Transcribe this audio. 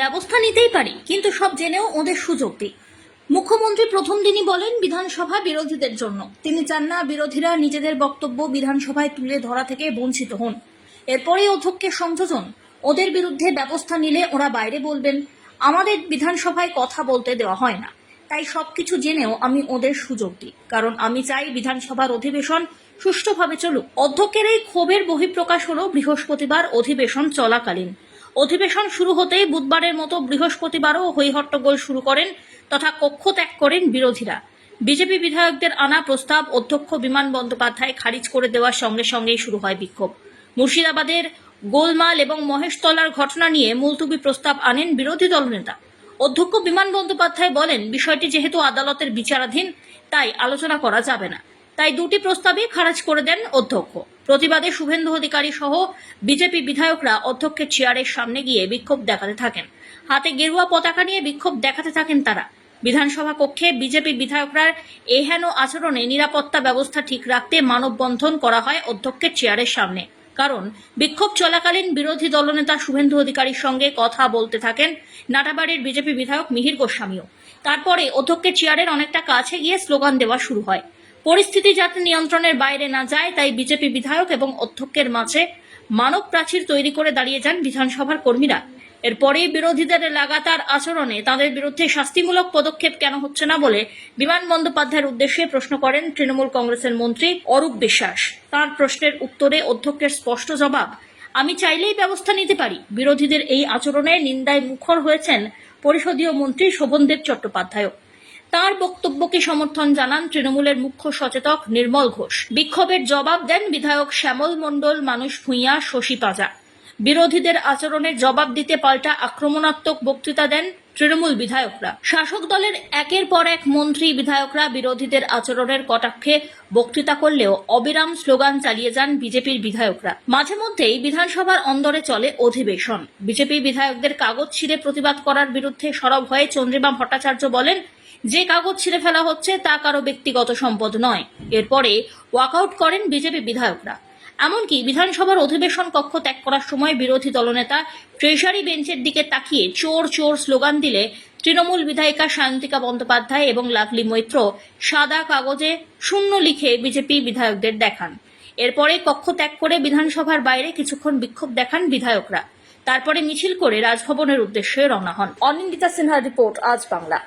ব্যবস্থা নিতেই পারি, কিন্তু সব জেনেও ওদের সুযোগ দিই। মুখ্যমন্ত্রী প্রথম দিনই বলেন, বিধানসভা বিরোধীদের জন্য। তিনি চান না বিরোধীরা নিজেদের বক্তব্য বিধানসভায় তুলে ধরা থেকে বঞ্চিত হন। এরপরেই অধ্যক্ষের সংযোজন, ওদের বিরুদ্ধে ব্যবস্থা নিলে ওরা বাইরে বলবেন, আমাদের বিধানসভায় কথা বলতে দেওয়া হয় না। তাই সবকিছু জেনেও আমি ওদের সুযোগ দিই, কারণ আমি চাই বিধানসভার অধিবেশন সুষ্ঠুভাবে চলুক। অধ্যক্ষের এই ক্ষোভের বহিঃপ্রকাশ হল বৃহস্পতিবার অধিবেশন চলাকালীন। অধিবেশন শুরু হতেই বুধবারের মতো বৃহস্পতিবারও হৈহট্টগোল শুরু করেন তথা কক্ষ ত্যাগ করেন বিরোধীরা। বিজেপি বিধায়কদের আনা প্রস্তাব অধ্যক্ষ বিমান বন্দ্যোপাধ্যায় খারিজ করে দেওয়ার সঙ্গে সঙ্গেই শুরু হয় বিক্ষোভ। মুর্শিদাবাদের গোলমাল এবং মহেশতলার ঘটনা নিয়ে মুলতুবি প্রস্তাব আনেন বিরোধী দলনেতা। অধ্যক্ষ বিমান বন্দ্যোপাধ্যায় বলেন, বিষয়টি যেহেতু আদালতের বিচারাধীন, তাই আলোচনা করা যাবে না। তাই দুটি প্রস্তাবই খারাজ করে দেন অধ্যক্ষ। প্রতিবাদে শুভেন্দু অধিকারী সহ বিজেপি বিধায়করা অধ্যক্ষের চেয়ারের সামনে গিয়ে বিক্ষোভ দেখাতে থাকেন। হাতে গেরুয়া পতাকা নিয়ে বিক্ষোভ দেখাতে থাকেন তারা। বিধানসভা কক্ষে বিজেপি বিধায়করা এহেন আচরণে নিরাপত্তা ব্যবস্থা ঠিক রাখতে মানববন্ধন করা হয় অধ্যক্ষের চেয়ারের সামনে। কারণ বিক্ষোভ চলাকালীন বিরোধী দলনেতা শুভেন্দু অধিকারীর সঙ্গে কথা বলতে থাকেন নাটাবাড়ির বিজেপি বিধায়ক মিহির গোস্বামীও। তারপরে অধ্যক্ষের চেয়ারের অনেকটা কাছে গিয়ে স্লোগান দেওয়া শুরু হয়। পরিস্থিতি যাতে নিয়ন্ত্রণের বাইরে না যায়, তাই বিজেপি বিধায়ক এবং অধ্যক্ষের মাঝে মানব প্রাচীর তৈরি করে দাঁড়িয়ে যান বিধানসভার কর্মীরা। এরপরে বিরোধীদের লাগাতার আচরণে তাদের বিরুদ্ধে শাস্তিমূলক পদক্ষেপ কেন হচ্ছে না বলে বিমান বন্দ্যোপাধ্যায়ের উদ্দেশ্যে প্রশ্ন করেন তৃণমূল কংগ্রেসের মন্ত্রী অরূপ বিশ্বাস। তার প্রশ্নের উত্তরে অধ্যক্ষের স্পষ্ট জবাব, আমি চাইলেই ব্যবস্থা নিতে পারি। বিরোধীদের এই আচরণে নিন্দায় মুখর হয়েছেন পরিষদীয় মন্ত্রী শোভনদেব চট্টোপাধ্যায় তার বক্তব্যকে সমর্থন জানান তৃণমূলের মুখ্য সচেতক নির্মল ঘোষ। বিক্ষোভের জবাব দেন বিধায়ক শ্যামল মণ্ডল, মানুষ ভূঁইয়া, শশী পাজা। বিরোধীদের আচরণের জবাব দিতে পাল্টা আক্রমণাত্মক বক্তৃতা দেন তৃণমূল বিধায়করা। শাসক দলের একের পর এক মন্ত্রী বিধায়করা বিরোধীদের আচরণের কটাক্ষে বক্তৃতা করলেও অবিরাম স্লোগান চালিয়ে যান বিজেপির বিধায়করা। মাঝে মধ্যেই বিধানসভার অন্দরে চলে অধিবেশন। বিজেপি বিধায়কদের কাগজ ছিঁড়ে প্রতিবাদ করার বিরুদ্ধে সরব হয়ে চন্দ্রিমা ভট্টাচার্য বলেন যে কাগজ ছিঁড়ে ফেলা হচ্ছে, তা কারও ব্যক্তিগত সম্পদ নয়। এরপরে ওয়াকআউট করেন বিজেপি বিধায়করা। এমনকি বিধানসভার অধিবেশন কক্ষ ত্যাগ করার সময় বিরোধী দলনেতা ট্রেজারি বেঞ্চের দিকে তাকিয়ে চোর চোর স্লোগান দিলে তৃণমূল বিধায়িকা সায়ন্তিকা বন্দ্যোপাধ্যায় এবং লাভলি মৈত্র সাদা কাগজে শূন্য লিখে বিজেপি বিধায়কদের দেখান। এরপরে কক্ষ ত্যাগ করে বিধানসভার বাইরে কিছুক্ষণ বিক্ষোভ দেখান বিধায়করা। তারপরে মিছিল করে রাজভবনের উদ্দেশ্যে রওনা হন। অনিন্দিতা সিনহার রিপোর্ট, আজ বাংলা।